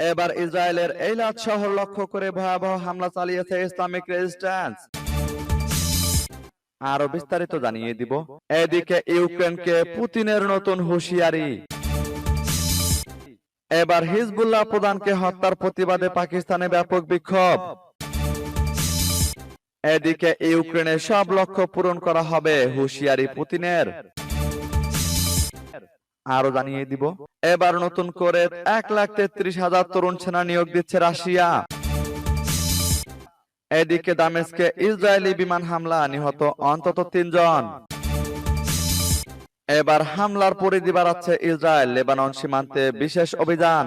এবার ইসরায়েলের এইলাত শহর লক্ষ্য করে ভয়াবহ হামলা চালিয়েছে ইসলামিক রেজিস্ট্যান্স। আরও বিস্তারিত জানিয়ে দিব। এদিকে ইউক্রেনকে পুতিনের নতুন হুঁশিয়ারি। এবার হিজবুল্লাহ প্রধানকে হত্যার প্রতিবাদে পাকিস্তানে ব্যাপক বিক্ষোভ। এদিকে ইউক্রেনের সব লক্ষ্য পূরণ করা হবে হুঁশিয়ারি পুতিনের। আরও জানিয়ে দিব। এবার নতুন করে এক লাখ তেত্রিশ হাজার তরুণ সেনা নিয়োগ দিচ্ছে রাশিয়া। এদিকে দামেস্কে ইসরায়েলি বিমান হামলা, নিহত অন্তত তিনজন। এবার হামলার পরিধি বাড়াচ্ছে ইসরায়েল, লেবানন সীমান্তে বিশেষ অভিযান।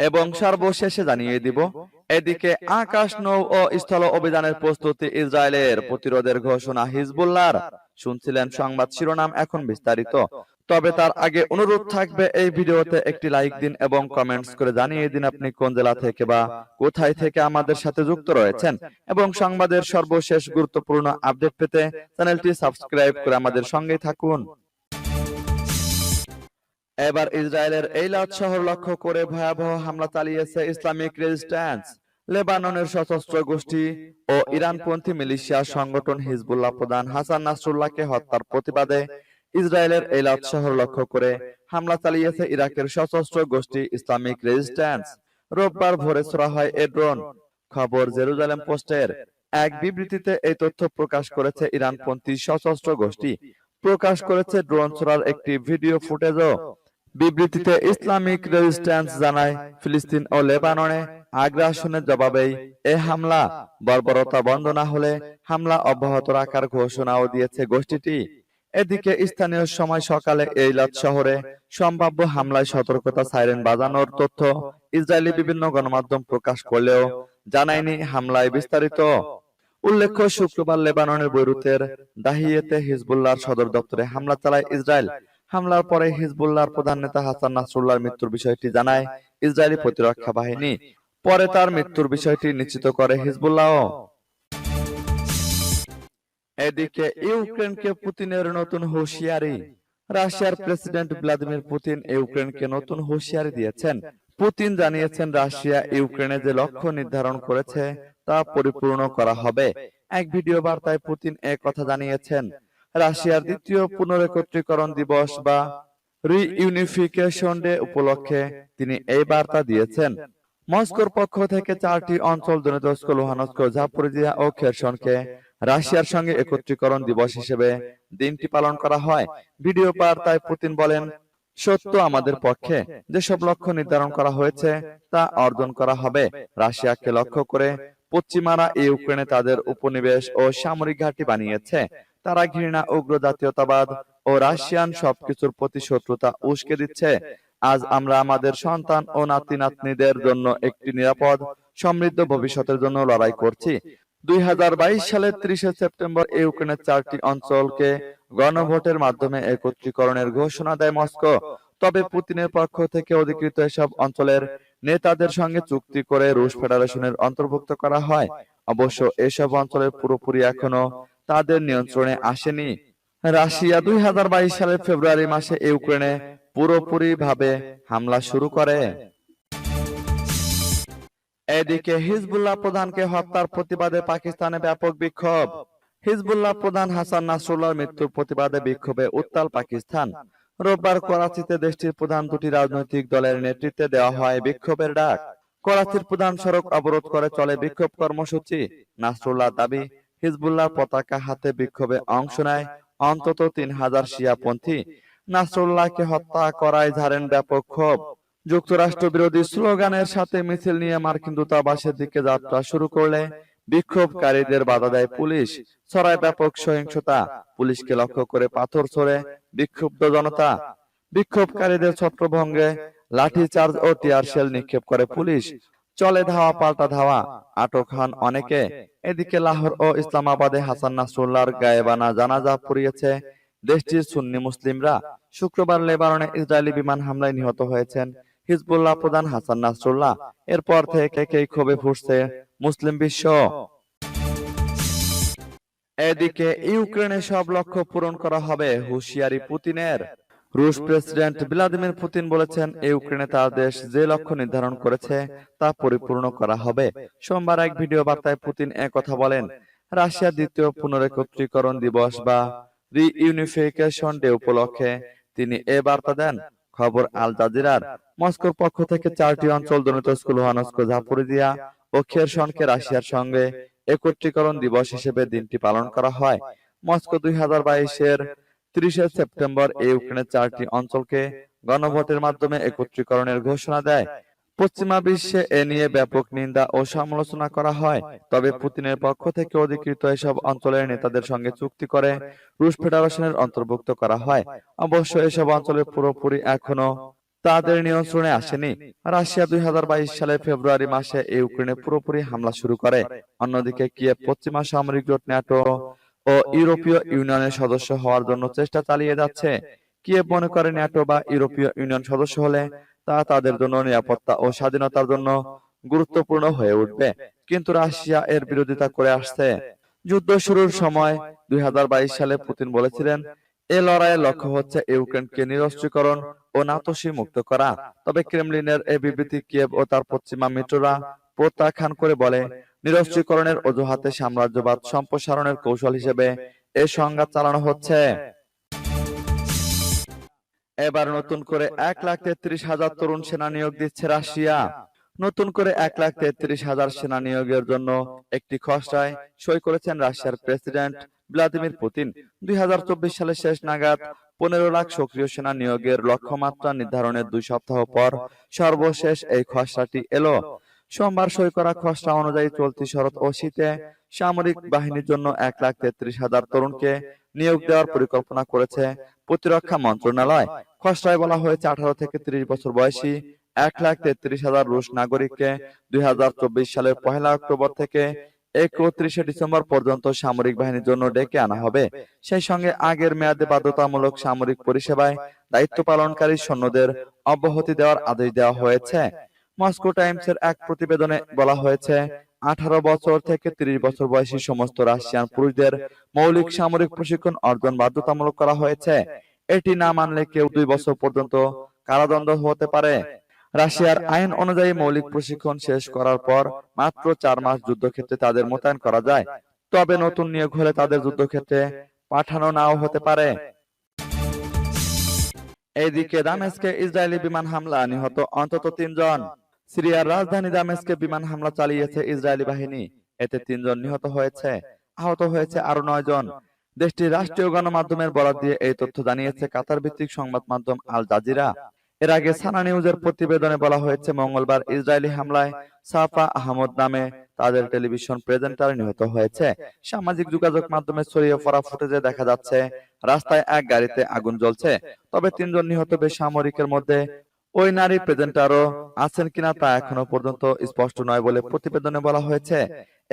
এবং সর্বশেষে জানিয়ে দিব, এদিকে আকাশ নৌ ও স্থল অভিযানের প্রস্তুতি ইসরায়েলের প্রতিরোধের ঘোষণা হিজবুল্লাহর। শুনছিলেন সংবাদ শিরোনাম এখন বিস্তারিত। তবে তার আগে অনুরোধ থাকবে এই ভিডিওতে একটি লাইক দিন এবং কমেন্টস করে জানিয়ে দিন আপনি কোন জেলা থেকে বা কোথায় থেকে আমাদের সাথে যুক্ত রয়েছেন। এবং সংবাদের সর্বশেষ গুরুত্বপূর্ণ আপডেট পেতে চ্যানেলটি সাবস্ক্রাইব করে আমাদের সঙ্গেই থাকুন। এবার ইসরায়েলের এইলাত শহর লক্ষ্য করে ভয়াবহ হামলা চালিয়েছে ইসলামিক রেজিস্ট্যান্স লেবাননের সশস্ত্র গোষ্ঠী ও ইরানপন্থী মিলিশিয়া সংগঠন হিজবুল্লাহ প্রধান হাসান নাসরুল্লাহকে হত্যার প্রতিবাদে ইসরায়েলের এইলাত শহর লক্ষ্য করে হামলা চালিয়েছে ইরাকের সশস্ত্র গোষ্ঠী ইসলামিক রেজিস্ট্যান্স। রোববার ভোরে ছোড়া হয় এ ড্রোন। খবর জেরুজালেম পোস্টের এক বিবৃতিতে এই তথ্য প্রকাশ করেছে ইরানপন্থী সশস্ত্র গোষ্ঠী। প্রকাশ করেছে ড্রোন ছোড়ার একটি ভিডিও ফুটেজও। বিবৃতিতে ইসলামিক রেজিস্ট্যান্স জানায় ফিলিস্তিন ও লেবাননে আগ্রাসনের জবাবেই এ হামলা। বর্বরতা বন্ধ না হলে হামলা অব্যাহত রাখার ঘোষণাও দিয়েছে গোষ্ঠীটি। এদিকে স্থানীয় সময় সকালে এইলাত শহরে সম্ভাব্য হামলায় সতর্কতা সাইরেন বাজানোর তথ্য ইসরায়েলি বিভিন্ন গণমাধ্যম প্রকাশ করলেও জানায়নি হামলায় বিস্তারিত। উল্লেখ্য শুক্রবার লেবাননের বৈরুতের দাহিয়েতে হিজবুল্লাহর সদর দপ্তরে হামলা চালায় ইসরায়েল। হামলার পরে হিজবুল্লাহর প্রধান নেতা হাসান নাসরুল্লাহর মৃত্যুর বিষয়টি জানায় ইসরায়েলি প্রতিরক্ষা বাহিনী। পরে তার মৃত্যুর বিষয়টি নিশ্চিত করে হিজবুল্লাহ। এদিকে ইউক্রেনকে পুতিনের নতুন হুঁশিয়ারি। রাশিয়ার প্রেসিডেন্ট ভ্লাদিমির পুতিন ইউক্রেনকে নতুন হুঁশিয়ারি দিয়েছেন। পুতিন জানিয়েছেন রাশিয়া ইউক্রেনে যে লক্ষ্য নির্ধারণ করেছে তা পরিপূর্ণ করা হবে। এক ভিডিও বার্তায় পুতিন এ কথা জানিয়েছেন। রাশিয়ার দ্বিতীয় পুনরেকত্রীকরণ দিবস বা রিইউনিফিকেশন ডে উপলক্ষে তিনি এই বার্তা দিয়েছেন। মস্কোর পক্ষ থেকে চারটি অঞ্চল দনেতস্ক লুহানস্ক, জাপরিজিয়া ও খেরসনকে রাশিয়ার সঙ্গে একত্রীকরণ দিবস হিসেবে দিনটি পালন করা হয়। ভিডিও বার্তায় পুতিন বলেন, সত্য আমাদের পক্ষে যেসব লক্ষ্য নির্ধারণ করা হয়েছে তা অর্জন করা হবে। রাশিয়াকে লক্ষ্য করে পশ্চিমারা ইউক্রেনে তাদের উপনিবেশ ও সামরিক ঘাঁটি বানিয়েছে। তারা ঘৃণা উগ্র জাতীয়তাবাদ ও রাশিয়ান সবকিছুর প্রতি শত্রুতা উস্কে দিচ্ছে। আজ আমরা আমাদের সন্তান ও নাতি নাতনিদের জন্য একটি নিরাপদ, সমৃদ্ধ ভবিষ্যতের জন্য লড়াই করছি। দুই সালের ত্রিশে সেপ্টেম্বর ইউক্রেনের চারটি অঞ্চলকে গণভোটের মাধ্যমে একত্রীকরণের ঘোষণা দেয় মস্কো। তবে পুতিনের পক্ষ থেকে অধিকৃত এসব অঞ্চলের নেতাদের সঙ্গে চুক্তি করে রুশ ফেডারেশনের অন্তর্ভুক্ত করা হয়। অবশ্য এসব অঞ্চলের পুরোপুরি এখনও তাদের নিয়ন্ত্রণে আসেনি। রাশিয়া দুই হাজার বাইশ সালের ফেব্রুয়ারি মাসে ইউক্রেনে পুরোপুরি ভাবে হামলা শুরু করে। এদিকে হিজবুল্লাহ প্রধানকে হত্যার প্রতিবাদে পাকিস্তানে ব্যাপক বিক্ষোভ। হিজবুল্লাহ প্রধান হাসান নাসরুল্লাহর মৃত্যুর প্রতিবাদে বিক্ষোভে উত্তাল পাকিস্তান। রোববার করাচিতে দেশটির প্রধান দুটি রাজনৈতিক দলের নেতৃত্বে দেওয়া হয় বিক্ষোভের ডাক। করাচির প্রধান সড়ক অবরোধ করে চলে বিক্ষোভ কর্মসূচি। নাসরুল্লাহ দাবি হিজবুল্লাহ পতাকা হাতে বিক্ষোভে অংশ নেয় অন্তত তিন হাজার শিয়াপন্থী। নাসরুল্লাহকে হত্যা করায় ঝাড়েন ব্যাপক ক্ষোভ। যুক্তরাষ্ট্র বিরোধী স্লোগানের সাথে মিছিল নিয়ে মার্কিন দূতাবাসের দিকে যাত্রা শুরু করলে বিক্ষোভকারীদের বাধা দেয় পুলিশ। ছড়ায় ব্যাপক সহিংসতা। পুলিশকে লক্ষ্য করে পাথর ছড়ে বিক্ষুব্ধ জনতা। বিক্ষোভকারীদের ছত্রভঙ্গে লাঠি চার্জ ও টিয়ার শেল নিক্ষেপ করে পুলিশ। চলে ধাওয়া, পাল্টা ধাওয়া। আটক হন অনেকে। এদিকে লাহোর ও ইসলামাবাদে হাসান নাসরুল্লাহর গায়েবানা জানাজা পুড়িয়েছে দেশটির সুন্নি মুসলিমরা শুক্রবার লেবাননে ইসরায়েলি বিমান হামলায় নিহত হয়েছেন। হিজবুল্লাহ প্রধান হাসান নাসরুল্লাহ এরপর থেকে ক্ষোভে ফুটছে মুসলিম বিশ্ব। এদিকে ইউক্রেনে সব লক্ষ্য পূরণ করা হবে হুঁশিয়ারি পুতিনের। রুশ প্রেসিডেন্ট ভ্লাদিমির পুতিন বলেছেন ইউক্রেনে তার দেশ যে লক্ষ্য নির্ধারণ করেছে তা পরিপূর্ণ করা হবে। সোমবার এক ভিডিও বার্তায় পুতিন কথা বলেন রাশিয়ার দ্বিতীয় পুনরেকত্রীকরণ দিবস বা রিইউনিফিকেশন ডে উপলক্ষে। তিনি এ বার্তা দেন খবর আল জাজিরার মস্কোর পক্ষ থেকে চারটি অঞ্চল দনিতস্ক লুহানস্ক ঝাপুরিদিয়া ও খেরসনকে রাশিয়ার সঙ্গে একত্রীকরণ দিবস হিসেবে দিনটি পালন করা হয়। মস্কো দুই হাজার বাইশের তিরিশে সেপ্টেম্বর ইউক্রেনের চারটি অঞ্চলকে গণভোটের মাধ্যমে একত্রীকরণের ঘোষণা দেয়। পশ্চিমা বিশ্বে এ নিয়ে ব্যাপক নিন্দা ও সমালোচনা করা হয়। তবে পুতিনের পক্ষ থেকে অধিকৃত এসব অঞ্চলের নেতাদের সঙ্গে চুক্তি করে রুশ ফেডারেশনের অন্তর্ভুক্ত করা হয়। অবশ্য এসব অঞ্চলের পুরোপুরি এখনও তাদের নিয়ন্ত্রণে আসেনি। রাশিয়া দুই হাজার বাইশ সালে ফেব্রুয়ারি মাসে ইউক্রেনে পুরোপুরি হামলা শুরু করে। অন্যদিকে কিয়েভ পশ্চিমা সামরিক জোট ন্যাটো ও ইউরোপীয় ইউনিয়নের সদস্য হওয়ার জন্য চেষ্টা চালিয়ে যাচ্ছে। কিয়েভ মনে করে ন্যাটো বা ইউরোপীয় ইউনিয়ন সদস্য হলে তা তাদের জন্য নিরাপত্তা ও স্বাধীনতার জন্য গুরুত্বপূর্ণ হয়ে উঠবে। কিন্তু রাশিয়া এর বিরোধিতা করে আসছে। যুদ্ধ শুরুর সময় দুই হাজার বাইশ সালে পুতিন বলেছিলেন এ লড়াইয়ের লক্ষ্য হচ্ছে ইউক্রেনকে নিরস্ত্রীকরণ ও নাতসী মুক্ত করা। তবে ক্রেমলিনের এই বিবৃতি কিয়েভ ও তার পশ্চিমা মিত্ররা প্রত্যাখ্যান করে বলে নিরস্ত্রীকরণের অজুহাতে সাম্রাজ্যবাদ সম্প্রসারণের কৌশল হিসেবে এ সংঘাত চালানো হচ্ছে। এবার নতুন করে এক লাখ তেত্রিশ হাজার তরুণ সেনা নিয়োগ দিচ্ছে রাশিয়া। নতুন করে এক লাখ তেত্রিশ হাজার সেনা নিয়োগের জন্য একটি খসড়ায় সই করেছেন রাশিয়ার প্রেসিডেন্ট ভ্লাদিমির পুতিন। দুই হাজার চব্বিশ সালের শেষ নাগাদ পনেরো লাখ সক্রিয় সেনা নিয়োগের লক্ষ্যমাত্রা নির্ধারণের দুই সপ্তাহ পর সর্বশেষ এই খসড়াটি এলো। সোমবার সই করা খসড়া অনুযায়ী চলতি শরৎ ও শীতে সামরিক বাহিনীর জন্য এক লাখ তেত্রিশ হাজার তরুণকে নিয়োগ দেওয়ার পরিকল্পনা করেছে প্রতিরক্ষা মন্ত্রণালয়। খসড়ায় বলা হয়েছে আঠারো থেকে ত্রিশ বছর বয়সী এক লাখ তেত্রিশ হাজার রুশ নাগরিককে দুই হাজার চব্বিশ সালের পহেলা অক্টোবর থেকে একত্রিশে ডিসেম্বর পর্যন্ত সামরিক বাহিনীর জন্য ডেকে আনা হবে। সেই সঙ্গে আগের মেয়াদে বাধ্যতামূলক সামরিক পরিষেবায় দায়িত্ব পালনকারী সৈন্যদের অব্যাহতি দেওয়ার আদেশ দেওয়া হয়েছে। মস্কো টাইমসের এক প্রতিবেদনে বলা হয়েছে, আঠারো বছর থেকে ত্রিশ বছর বয়সী সমস্ত রাশিয়ান পুরুষদের মৌলিক সামরিক প্রশিক্ষণ অর্জন বাধ্যতামূলক করা হয়েছে। এটি না মানলে কেউ দুই বছর পর্যন্ত কারাদণ্ড হতে পারে। রাশিয়ার আইন অনুযায়ী মৌলিক প্রশিক্ষণ শেষ করার পর মাত্র চার মাস যুদ্ধক্ষেত্রে তাদের মোতায়েন করা যায়। তবে নতুন নিয়োগ হলে তাদের যুদ্ধক্ষেত্রে পাঠানো নাও হতে পারে। এইদিকে দামেস্কে ইসরায়েলি বিমান হামলা নিহত অন্তত তিনজন। সিরিয়ার রাজধানী দামেস্কে বিমান হামলা চালিয়েছে ইসরায়েলি বাহিনী। এতে তিনজন নিহত হয়েছে, আহত হয়েছে আরও নয় জন দেশটির রাষ্ট্রীয় গণমাধ্যমের বরাদ দিয়ে এই তথ্য জানিয়েছে কাতার ভিত্তিক সংবাদ মাধ্যম আল জাজিরা। এর আগে সানা নিউজের প্রতিবেদনে বলা হয়েছে, মঙ্গলবার ইসরায়েলি হামলায় সাফা আহমদ নামে তাদের টেলিভিশন প্রেজেন্টার নিহত হয়েছে। সামাজিক যোগাযোগ মাধ্যমে ছড়িয়ে পড়া ফুটেজে দেখা যাচ্ছে, রাস্তায় এক গাড়িতে আগুন জ্বলছে, তবে তিনজন নিহত বেসামরিকের মধ্যে ওই নারী প্রেজেন্টারও আছেন কিনা তা এখনও পর্যন্ত স্পষ্ট নয় বলে প্রতিবেদনে বলা হয়েছে।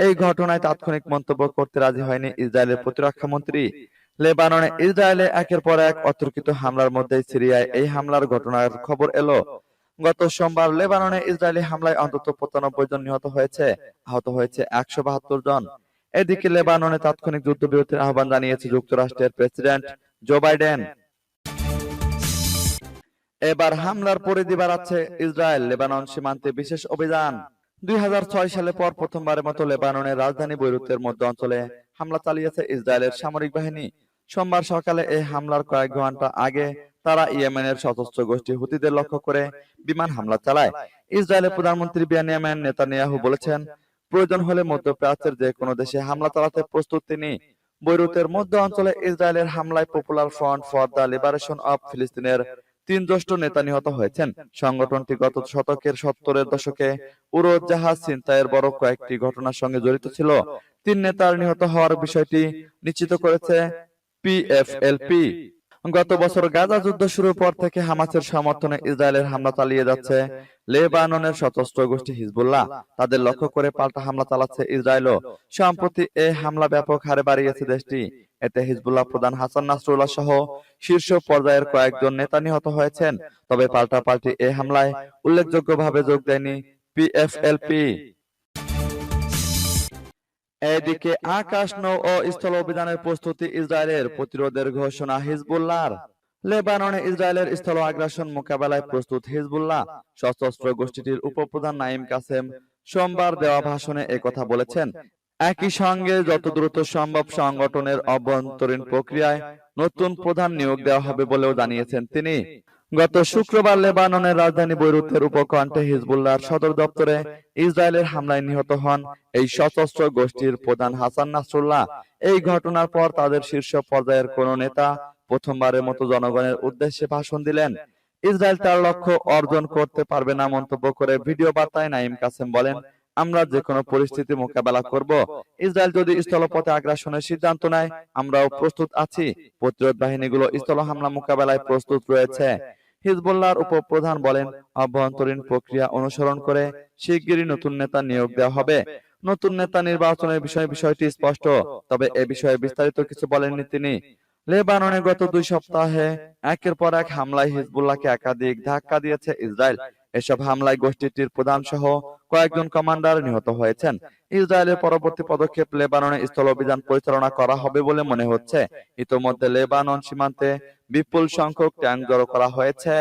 এই ঘটনায় তাৎক্ষণিক মন্তব্য করতে রাজি হয়নি ইসরায়েলের প্রতিরক্ষা মন্ত্রী। লেবাননে ইসরায়েলে একের পর এক অতর্কিত হামলার মধ্যে সিরিয়ায় এই হামলার ঘটনার খবর এলো। গত সোমবার লেবাননে ইসরায়েলি হামলায় অন্তত পঁচানব্বই জন নিহত হয়েছে, আহত হয়েছে একশো বাহাত্তর জন। এদিকে লেবাননে তাৎক্ষণিক যুদ্ধবিরতির আহ্বান জানিয়েছে যুক্তরাষ্ট্রের প্রেসিডেন্ট জো বাইডেন। এবার হামলার পরিধি বাড়াচ্ছে ইসরায়েল, লেবানন সীমান্তে বিশেষ অভিযান। দুই সালে পর প্রথমবারের মতো লেবাননের রাজধানী বৈরুতের মধ্য অঞ্চলে হামলা চালিয়েছে ইসরায়েলের সামরিক বাহিনী। সোমবার সকালে এই হামলার কয়েক ঘণ্টা আগে তারা ইয়েমেনের সশস্ত্র গোষ্ঠী হুতিদের লক্ষ্য করে বিমান হামলা চালায়। ইসরায়েলের প্রধানমন্ত্রী বিয়ানিয়ামেন নেতানিয়াহু বলেছেন, প্রয়োজন হলে মধ্যপ্রাচ্যের যে কোনো দেশে হামলা চালাতে প্রস্তুত তিনি। বৈরুতের মধ্য অঞ্চলে ইসরায়েলের হামলায় popular front for the liberation of ফিলিস্তিনের তিন জ্যেষ্ঠ নেতা নিহত হয়েছেন। সংগঠনটি গত শতকের সত্তরের দশকে উড়োজাহাজ ছিনতাইয়ের বড় কয়েকটি ঘটনার সঙ্গে জড়িত ছিল। তিন নেতার নিহত হওয়ার বিষয়টি নিশ্চিত করেছে পিএফএলপি গত বছর গাজা যুদ্ধ শুরুর পর থেকে হামাসের সমর্থনে ইসরায়েলের হামলা চালিয়ে যাচ্ছে লেবাননের সশস্ত্র গোষ্ঠী হিজবুল্লাহ। তাদের লক্ষ্য করে পাল্টা হামলা চালাচ্ছে ইসরায়েলও। সম্প্রতি এই হামলা ব্যাপক হারে বাড়িয়েছে দেশটি। এতে হিজবুল্লাহ প্রধান হাসান নাসরুল্লাহ সহ শীর্ষ পর্যায়ের কয়েকজন নেতা নিহত হয়েছেন। তবে পাল্টাপাল্টি এই হামলায় উল্লেখযোগ্যভাবে যোগ দেয়নি পিএফএলপি। এদিকে আকাশ, নৌ ও স্থল অভিযানের প্রস্তুতি ইসরায়েলের প্রতিরোধের ঘোষণা হিজবুল্লাহর। লেবাননে ইসরায়েলের স্থল আগ্রাসন মোকাবেলায় প্রস্তুত হিজবুল্লাহ। সশস্ত্র গোষ্ঠীটির উপপ্রধান নাইম কাসেম সোমবার দেওয়া ভাষণে একথা বলেছেন। একই সঙ্গে যত দ্রুত সম্ভব সংগঠনের অভ্যন্তরীণ প্রক্রিয়ায় নতুন প্রধান নিয়োগ দেওয়া হবে বলেও জানিয়েছেন তিনি। গত শুক্রবার লেবাননের রাজধানী বৈরুতের উপকণ্ঠে হিজবুল্লাহর সদর দপ্তরে ইসরায়েলের হামলায় নিহত হন এই সশস্ত্র গোষ্ঠীর প্রধান হাসান নাসরুল্লাহ। এই ঘটনার পর তাদের শীর্ষ পর্যায়ের কোন নেতা প্রথমবারের মতো জনগণের উদ্দেশ্যে ভাষণ দিলেন। ইসরায়েল তার লক্ষ্য অর্জন করতে পারবে না মন্তব্য করে ভিডিও বার্তায় নাইম কাসেম বলেন, আমরা যে কোনো পরিস্থিতি মোকাবেলা করব। ইসরায়েল যদি স্থলপথে আগ্রাসনের সিদ্ধান্ত নেয়, আমরাও প্রস্তুত আছি। প্রতিরোধ বাহিনীগুলো স্থল হামলা মোকাবেলায় প্রস্তুত রয়েছে। হিজবুল্লাহর উপপ্রধান বলেন অভ্যন্তরীণ প্রক্রিয়া অনুসরণ করে শিগগিরই নতুন নেতা নিয়োগ দেওয়া হবে। নতুন নেতা নির্বাচনের বিষয়ে বিষয়টি স্পষ্ট তবে এ বিষয়ে বিস্তারিত কিছু বলেননি তিনি। লেবাননে গত দুই সপ্তাহে একের পর এক হামলায় হিজবুল্লাহকে একাধিক ধাক্কা দিয়েছে ইসরায়েল। এসব হামলায় গোষ্ঠীটির প্রধান সহ কয়েকজন কমান্ডার নিহত হয়েছেন। ইসরায়েলের পরবর্তী পদক্ষেপ লেবাননে স্থল অভিযান পরিচালনা করা হবে বলে মনে হচ্ছে। ইতোমধ্যে লেবানন সীমান্তে বিপুল সংখ্যক ট্যাঙ্ক জড়ো করা হয়েছে।